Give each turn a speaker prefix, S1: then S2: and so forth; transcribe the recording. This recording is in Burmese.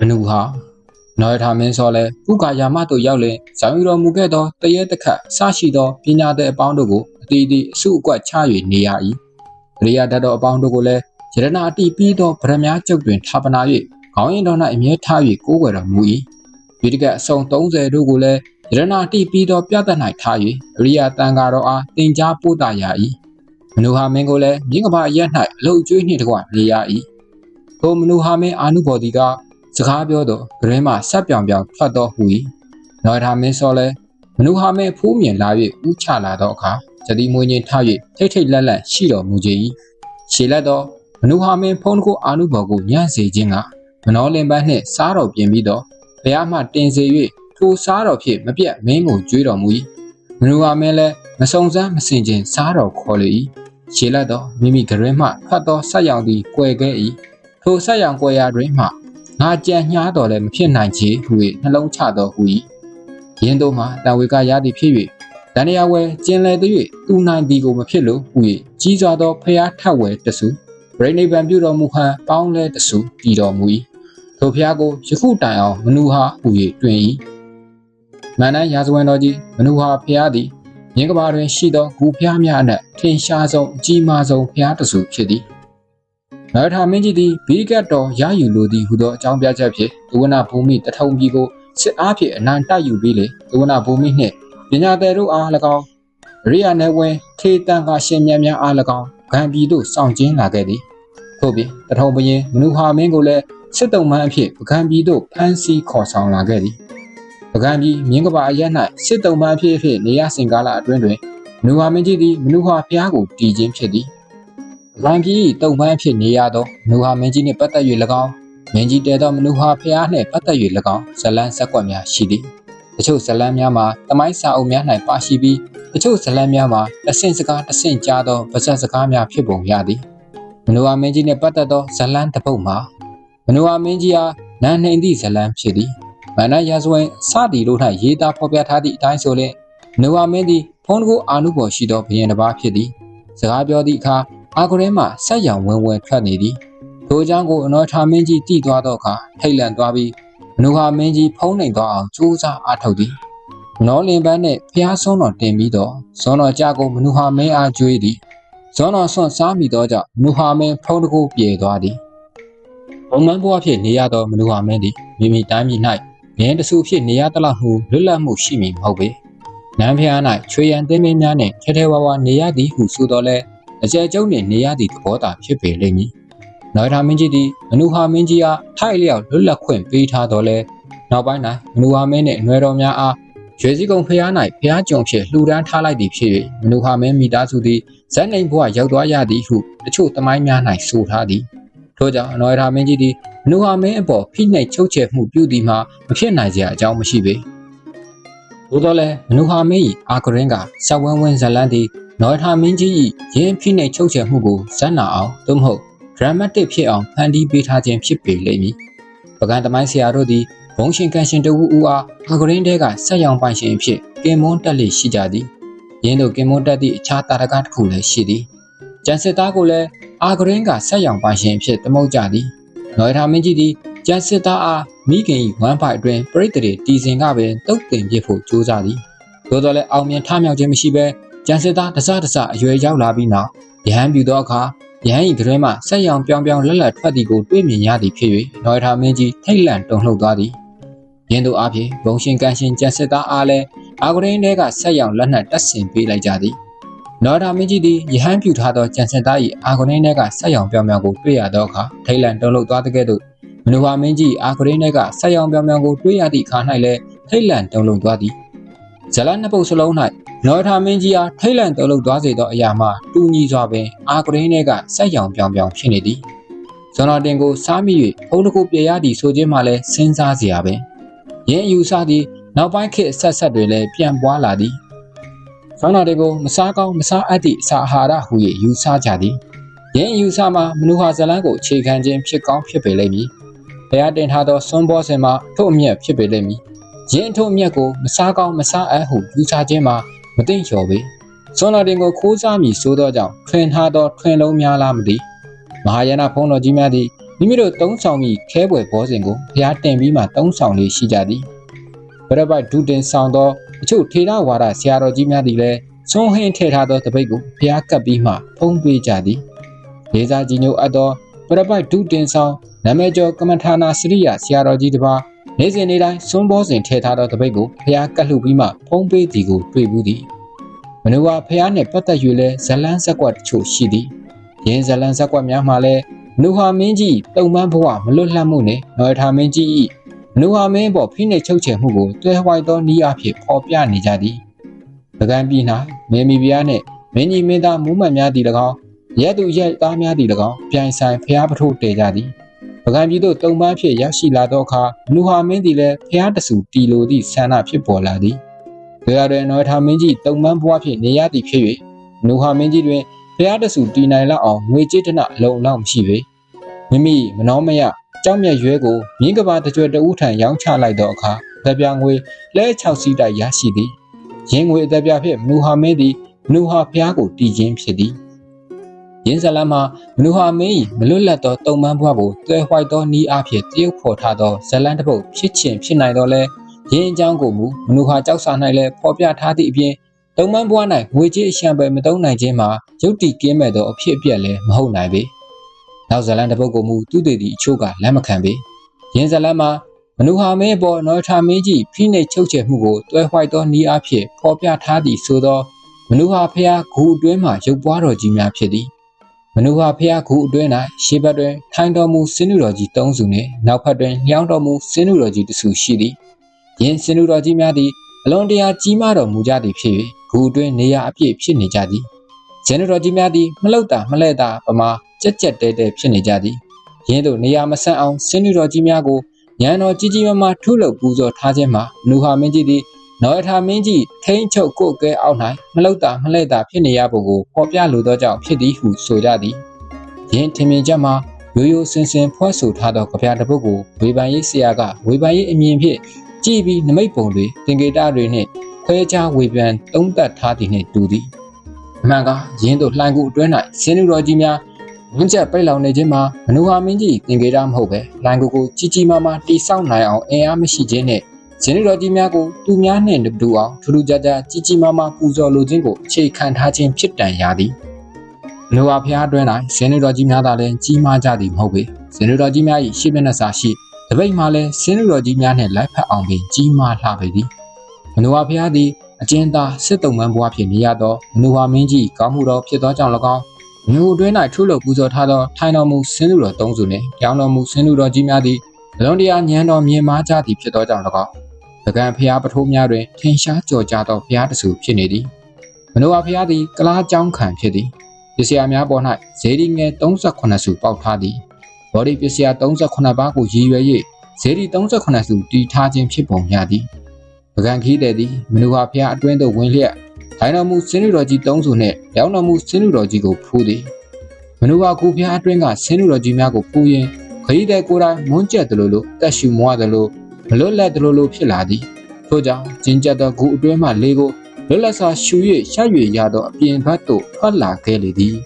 S1: မနုဟာနော်ရထာမင်းစောလဲဥကာယာမတို့ရောက်လင်ဇောင်းယူတော်မူခဲ့သောတရေတခတ်စရှိသောပညာတဲ့အပေါင်းတို့ကိုအတီးတီအစုအကွက်ချ၍နေရ၏အရိယတတ်တော်အပေါင်းတို့ကိုလည်းယရနာအတိပြီးသောဗရမ ्या ကျုပ်တွင်ဌာပနာ၍ခေါင်းရင်တော်၌အမြဲထား၍ကိုးကွယ်တော်မူ၏ဒီတကအစုံ30တို့ကိုလည်းယရနာအတိပြီးသောပြတ်၌ထား၍အရိယတန်ဃာတော်အားတင် जा ပို့တာရ၏မနုဟာမင်းကိုလည်းမြင်းကပါအရက်၌အလုတ်ကျွေးနှင့်တကွနေရ၏ထိုမနုဟာမင်းအာနုဘော်ဒီက စကားပြောသောဂရင်းမှဆက်ပြောင်ပြောင်ထွက်တော်ဟူ၏နော်ထာမင်းစောလည်းမနုဟာမင်းဖူးမြင်လာ၍ဥချလာသောအခါဇတိမွေးချင်းထား၍ထိတ်ထိတ်လက်လက်ရှိတော်မူကြ၏ရှေလက်သောမနုဟာမင်းဖုံးကိုအာနုဘော်ကိုညံ့စေခြင်းကမနောလင်ပန်းနှင့်စားတော်ပြင်ပြီးတော့ဘုရားမှတင်စေ၍ထိုစားတော်ဖြင့်မပြတ်မင်းကိုကြွေးတော်မူ၏မနုဟာမင်းလည်းမစုံစမ်းမစင်ခြင်းစားတော်ခေါ်လေ၏ရှေလက်သောမိမိဂရင်းမှဖတ်သောဆက်ရောင်သည်ကွယ်ခဲ့၏ထိုဆက်ရောင်ကွယ်ရာတွင်မှ ငါကြံညှားတော်လည်းမဖြစ်နိုင်ချေဟု၍နှလုံးချတော်ဟူ၏ယင်းတို့မှတန်ဝေကရသည်ဖြစ်၍တန်ရဝဲကျင်လေသည်၍သူနိုင်သည်ကိုမဖြစ်လို့ဟူ၍ကြီးစွာသောဖျားထက်ဝဲတဆူဗရိနိဗ္ဗာန်ပြုတော်မူဟန်ပေါင်းလဲတဆူတည်တော်မူ၏ထိုဖျားကိုယခုတိုင်အောင်မနူဟာဟူ၍တွင်၏မန္တန်ရာဇဝင်တော်ကြီးမနူဟာဖျားသည်မြင်းကဘာတွင်ရှိသောဂူဖျားများအနက်ထင်ရှားဆုံးအကြီးမားဆုံးဖျားတဆူဖြစ်သည် နရထာမင်းကြီးသည်ဘီကတ်တော်ရယူလိုသည်ဟုသောအကြောင်းပြချက်ဖြင့်ဒဝနဘူမိတထုံပြည်ကိုစစ်အားဖြင့်အနိုင်တိုက်ယူပြီးလေဒဝနဘူမိနှင့်ပညာသည်တို့အား၎င်းရိယာနယ်ဝင်ထေတန်ကရှင်မြတ်များအား၎င်းဂံပြည်သို့စောင့်ကျင်းလာခဲ့သည်ထို့ပြင်တထုံဘရင်မနုဟာမင်းကိုလည်းစစ်တုံးမှန်းအဖြစ်ပကံပြည်သို့ဖမ်းဆီးခေါ်ဆောင်လာခဲ့သည်ပကံပြည်မြင်းကပါအရက်၌စစ်တုံးမှန်းအဖြစ်အဖြစ်နေရစင်ကာလအတွင်းတွင်မနုဟာမင်းကြီးသည်မနုဟာဖျားကိုတည်ခြင်းဖြစ်သည် လန်ကြီးတုံပန်းဖြစ်နေရသောမနုဟာမင်းကြီးနှင့်ပတ်သက်၍၎င်းမင်းကြီးတဲသောမနုဟာဖျားနှင့်ပတ်သက်၍၎င်းဇလန်းဆက်ကွက်များရှိသည်တချို့ဇလန်းများမှာတမိုင်းစာအုပ်များ၌ပါရှိပြီးတချို့ဇလန်းများမှာတဆင့်စကားတဆင့်ကြားသောပါဇက်စကားများဖြစ်ပုံရသည်မနုဟာမင်းကြီးနှင့်ပတ်သက်သောဇလန်းတစ်ပုဒ်မှာမနုဟာမင်းကြီးအားနာနှိမ်သည့်ဇလန်းဖြစ်သည်မန္တရာဇဝင်စသည်တို့၌ရေးသားဖော်ပြထားသည့်အတိုင်းဆိုလျှင်မနုဟာမင်းသည်ဖုံးတကူအာနုဘော်ရှိသောဘုရင်တစ်ပါးဖြစ်သည်စကားပြောသည့်အခါ အာဂရဲမှဆက်ရောင်ဝင်ဝင်ထွက်နေသည်ထိုအကြောင်းကိုအနော်ထာမင်းကြီးတည်သွားသောအခါထိတ်လန့်သွားပြီးမနုဟာမင်းကြီးဖုံးနိုင်သွားအောင်ကြိုးစားအားထုတ်သည်မနောလင်ပန်းနှင့်ဖျားဆုံးတော်တင်ပြီးတော့ဇွန်တော်ကြကိုမနုဟာမင်းအားကြွေးသည်ဇွန်တော်ဆွန့်စားမိသောကြောင့်မနုဟာမင်းဖုံးတကူပြေသွားသည်ဘုံမန်းဘွားဖြစ်နေရသောမနုဟာမင်းသည်မိမိတိုင်းပြည်၌မြင်းတဆူဖြစ်နေရသလောက်ဟုလွတ်လပ်မှုရှိမည်မဟုတ်ပေနန်းဖျား၌ချွေရန်သိမ်းမင်းများနှင့်ထဲထဲဝါဝါနေရသည်ဟုဆိုတော်လဲ အကျယ်ကျုံနှင့်နေရသည့်သဘောသာဖြစ်ပေလိမ့်မည်။နော်ထာမင်းကြီးသည်မနုဟာမင်းကြီးအားထိုက်လျောက်လွတ်လပ်ခွင့်ပေးထားတော်လဲနောက်ပိုင်း၌မနုဟာမင်းနှင့်အနွယ်တော်များအားရွေစည်းကုံဖျား၌ဖျားကြုံဖြစ်လှူဒန်းထားလိုက်သည်ဖြစ်၍မနုဟာမင်းမိသားစုသည်ဇက်နိုင်ဘဝရောက်သွားရသည်ဟုတချို့သမိုင်းများ၌ဆိုထားသည်ထို့ကြောင့်အနော်ထာမင်းကြီးသည်မနုဟာမင်းအပေါ်ဖိနှိပ်ချုပ်ချယ်မှုပြုသည်မှာမဖြစ်နိုင်စရာအကြောင်းမရှိပေ။သို့တော်လည်းမနုဟာမင်း၏အာဂရင်ကဆက်ဝန်းဝန်းဇလန်းသည် နော်ထာမင်းကြီး၏ရင်းဖိနှိပ်ချုပ်ချယ်မှုကိုဇက်နာအောင်သို့မဟုတ် dramatic ဖြစ်အောင်ဖန်တီးပေးထားခြင်းဖြစ်ပေလိမ့်မည်။ပကံတမိုင်းဆရာတို့သည်ဘုံရှင်ကန်ရှင်တဝူဦးအားအာဂရင်းတဲကဆက်ရောင်ပိုင်ရှင်အဖြစ်ကင်မွန်းတက်လေရှိကြသည်။ရင်းတို့ကင်မွန်းတက်သည့်အခြားတာရကတစ်ခုလည်းရှိသည်။ကျန်စစ်သားကိုလည်းအာဂရင်းကဆက်ရောင်ပိုင်ရှင်အဖြစ်သမုတ်ကြသည်။နော်ထာမင်းကြီးသည်ကျန်စစ်သားအားမိခင်၏ဝမ်းပိုက်အတွင်းပြိတ္တိတီစင်ကပင်တုတ်တင်ပြဖို့ကြိုးစားသည်။သို့တော်လည်းအောင်မြင်ထမြောက်ခြင်းမရှိဘဲ ကျန်စစ်သားတစတစအရွယ်ရောက်လာပြီးနောက်ရဟန်းပြူသောအခါရဟန်း၏ကရဲမှဆက်ရောင်ပြောင်ပြောင်လက်လက်ထွက်သည်ကိုတွေ့မြင်ရသည်ဖြစ်၍နော်ထာမင်းကြီးထိတ်လန့်တုန်လှုပ်သွားသည်ရင်းတို့အဖြစ်ဘုံရှင်ကန်ရှင်ကျန်စစ်သားအားလည်းအာဂရင်းတဲကဆက်ရောင်လက်နက်တက်ဆင်ပေးလိုက်ကြသည်နော်ထာမင်းကြီးသည်ရဟန်းပြူထားသောကျန်စစ်သား၏အာဂရင်းတဲကဆက်ရောင်ပြောင်ပြောင်ကိုတွေ့ရသောအခါထိတ်လန့်တုန်လှုပ်သွားတဲ့ကဲ့သို့မနုဟာမင်းကြီးအာဂရင်းတဲကဆက်ရောင်ပြောင်ပြောင်ကိုတွေ့ရသည့်အခါ၌လည်းထိတ်လန့်တုန်လှုပ်သွားသည်ဇလနှစ်ပုတ်စလုံး၌ နော်ထာမင်းကြီးအားထိတ်လန့်တုန်လှုပ်သွားစေသောအရာမှတူညီစွာပင်အာဂရင်းတွေကဆက်ရောင်ပြောင်ပြောင်ဖြစ်နေသည်ဇွန်တော်တင်ကိုစားမိ၍ဘုံတစ်ခုပြေရသည်ဆိုခြင်းမှလည်းစဉ်းစားစရာပင်ရင်းအယူဆသည်နောက်ပိုင်းခေတ်ဆက်ဆက်တွေလည်းပြန်ပွားလာသည်ဇွန်တော်တင်ကိုမစားကောင်းမစားအပ်သည့်အစာအာဟာရဟု၍ယူဆကြသည်ရင်းအယူဆမှာမနုဟာဇလန်းကိုအခြေခံခြင်းဖြစ်ကောင်းဖြစ်ပေလိမ့်မည်ဘုရားတင်ထားသောစွန်ဘောစင်မှာထို့အမြတ်ဖြစ်ပေလိမ့်မည်ရင်းထို့အမြတ်ကိုမစားကောင်းမစားအပ်ဟုယူဆခြင်းမှာ မသိလျော်ပေစွန်တော်တင်ကိုခိုးစားမိဆိုသောကြောင့်ထွင်ထားသောထွင်လုံးများလားမသိမဟာယာနဘုန်းတော်ကြီးများသည်မိမိတို့သုံးဆောင်ပြီးခဲပွဲဘောစဉ်ကိုဖျားတင်ပြီးမှသုံးဆောင်လေးရှိကြသည်ဘရပိုက်ဒုတင်ဆောင်သောအချို့ထေရဝါဒဆရာတော်ကြီးများသည်လည်းဆွန်းဟင်းထည့်ထားသောတပိတ်ကိုဖျားကပ်ပြီးမှဖုံးပေးကြသည်လေးစားကြီးညိုအပ်သောဘရပိုက်ဒုတင်ဆောင်နာမည်ကျော်ကမ္မထာနာစရိယဆရာတော်ကြီးတစ်ပါး နေ့စဉ်နေ့တိုင်းဆွန်းဘောစဉ်ထည့်ထားသောတပိတ်ကိုဖျားကပ်လှုပ်ပြီးမှဖုံးပေးသည်ကိုတွေ့ဘူးသည်မနုဝါဖျားနှင့်ပတ်သက်၍လည်းဇလန်းဆက်ကွက်တချို့ရှိသည်ရင်းဇလန်းဆက်ကွက်များမှာလည်းနုဟာမင်းကြီးတုံပန်းဘဝမလွတ်လပ်မှုနှင့်နော်ထာမင်းကြီး၏နုဟာမင်းပေါ်ဖိနှိပ်ချုပ်ချယ်မှုကိုတွဲဝိုက်သောနည်းအဖြစ်ဖော်ပြနေကြသည်ပကံပြည်၌မင်းမီပြားနှင့်မင်းကြီးမင်းသားမူးမတ်များသည်၎င်းရဲသူရဲသားများသည်၎င်းပြိုင်ဆိုင်ဖျားပထိုးတည်ကြသည် ပကံပြည်သို့တုံပန်းဖြစ်ရောက်ရှိလာသောအခါနုဟာမင်းသည်လည်းဖျားတဆူတီလိုသည့်ဆန္ဒဖြစ်ပေါ်လာသည်ဒေရတွင်နော်ထာမင်းကြီးတုံပန်းဘဝဖြင့်နေရသည်ဖြစ်၍နုဟာမင်းကြီးတွင်ဖျားတဆူတီနိုင်လောက်အောင်ငွေကြေးတနအလုံးလောက်မရှိပေမိမိမနှောမယကြောက်မြတ်ရွဲကိုမြင်းကဘာတကြွတဦးထံရောင်းချလိုက်သောအခါတပြာငွေလဲ6စီးတိုက်ရရှိသည်ရင်းငွေအသက်ပြဖြင့်မနူဟာမင်းသည်မနူဟာဖျားကိုတည်ခြင်းဖြစ်သည် ရင်းဇလန်မှာမနူဟာမင်း၏မလွတ်လပ်သောတုံမန်းဘွားကိုတွဲဝှိုက်သောနီးအားဖြင့်တရုပ်ဖော်ထားသောဇလန်တစ်ပုဒ်ဖြစ်ခြင်းဖြစ်နိုင်တော့လဲရင်းအကြောင်းကိုမူမနူဟာကြောက်စာ၌လည်းဖော်ပြထားသည့်အပြင်တုံမန်းဘွား၌ငွေကြေးအရှံပဲမတုံးနိုင်ခြင်းမှာရုပ်တည်ကင်းမဲ့သောအဖြစ်အပျက်လည်းမဟုတ်နိုင်ပေနောက်ဇလန်တစ်ပုဒ်ကိုမူသူတည်သည့်အချို့ကလက်မခံပေရင်းဇလန်မှာမနူဟာမင်းအပေါ်နော်ထာမင်းကြီးဖိနှိပ်ချုပ်ချယ်မှုကိုတွဲဝှိုက်သောနီးအားဖြင့်ဖော်ပြထားသည့်ဆိုသောမနူဟာဖျားဂူအတွင်းမှရုပ်ပွားတော်ကြီးများဖြစ်သည် မနူဟာဖျားဂူအတွင်း၌ရှေးဘက်တွင်ထိုင်တော်မူစင်းနုတော်ကြီး၃စုနှင့်နောက်ဘက်တွင်လျှောင်းတော်မူစင်းနုတော်ကြီးတစ်စုရှိသည်ယင်းစင်းနုတော်ကြီးများသည်အလွန်တရာကြီးမားတော်မူကြသည်ဖြစ်၍ဂူအတွင်းနေရာအပြည့်ဖြစ်နေကြသည်ဇင်းနုတော်ကြီးများသည်မလှုပ်တာမလှဲ့တာပမာကြက်ကြက်တဲတဲဖြစ်နေကြသည်ယင်းတို့နေရာမဆန့်အောင်စင်းနုတော်ကြီးများကိုရန်တော်ကြီးကြီးမားမားထုလုပ်ပူဇော်ထားခြင်းမှာနူဟာမင်းကြီးသည် နော်ထာမင်းကြီးထိန်းချုပ်ကိုယ်ကဲအောက်၌မလှုပ်တာမလှဲ့တာဖြစ်နေရပုံကိုဖော်ပြလိုသောကြောင့်ဖြစ်သည်ဟုဆိုကြသည်ယင်းထင်မြင်ချက်မှာရိုးရိုးစင်စင်ဖွဲ့ဆိုထားသောကြပြတစ်ပုဒ်ကိုဝေဖန်ရေးဆရာကဝေဖန်ရေးအမြင်ဖြင့်ကြည်ပြီးနမိတ်ပုံတွေတင်ကေတတွေနှင့်ခွဲခြားဝေဖန်သုံးသပ်ထားသည်နှင့်တူသည်အမှန်ကယင်းတို့လှိုင်ကူအတွင်း၌စင်းလူတော်ကြီးများဝင်းချက်ပိတ်လောင်နေခြင်းမှာမနူဟာမင်းကြီးတင်ကေတာမဟုတ်ပဲလိုင်ကိုကိုကြီးကြီးမားမားတိဆောက်နိုင်အောင်အင်အားမရှိခြင်းနဲ့ ဇင်းတော်ကြီးများကိုသူများနှင့်တူအောင်ထူးထူးခြားခြားကြီးကြီးမားမားပူဇော်လိုခြင်းကိုအခြေခံထားခြင်းဖြစ်တန်ရသည်မနူဟာဖျားအတွင်း၌ဇင်းတော်ကြီးများသာလည်းကြီးမားကြသည်မဟုတ်ပေဇင်းတော်ကြီးများ၏ရှေ့မျက်နှာစာရှိတပိတ်မှလည်းဇင်းတော်ကြီးများနှင့်လိုက်ဖက်အောင်ပင်ကြီးမားလှပေသည်မနူဟာဖျားသည်အကျဉ်းသားစစ်တုံးမန်းဘွားဖြစ်နေရသောမနူဟာမင်းကြီးကောင်းမှုတော်ဖြစ်သောကြောင့်၎င်းမြို့အတွင်း၌ထုလုပ်ပူဇော်ထားသောထိုင်တော်မူဆင်းလူတော်သုံးစုနှင့်ကြောင်းတော်မူဆင်းလူတော်ကြီးများသည်အလွန်တရာညံတော်မြင်မာကြသည်ဖြစ်သောကြောင့်၎င်း ပကံဖျားပထိုးများတွင်ထင်ရှားကြော်ကြားသောဖျားတဆူဖြစ်နေသည်မနိုဝါဖျားသည်ကလားကြောင်းခံဖြစ်သည်ပစ္စယများပေါ်၌ဇေဒီငယ်38စုပေါက်ထားသည်ဘော်ဒီပစ္စယ38ပါးကိုရည်ရွယ်၍ဇေဒီ38စုတီထားခြင်းဖြစ်ပုံရသည်ပကံခီးတဲ့သည်မနိုဝါဖျားအတွင်းသို့ဝင်လျက်ထိုင်တော်မူစင်းလူတော်ကြီး၃စုနှင့်ရောင်းတော်မူစင်းလူတော်ကြီးကိုဖူးသည်မနုဘာကိုဖျားအတွင်းကစင်းလူတော်ကြီးများကိုဖူးရင်ခရီးတဲ့ကိုယ်တိုင်မွန်းကျက်တယ်လို့လို့တက်ရှူမွားတယ်လို့ မလွတ်လပ်တယ်လို့လို့ဖြစ်လာသည်ထို့ကြောင့်ကျင်းကျက်သောဂူအတွင်းမှလေကိုလွတ်လပ်စွာရှူ၍ရှရွေရသောအပြင်ဘက်သို့ထွက်လာခဲ့လေသည်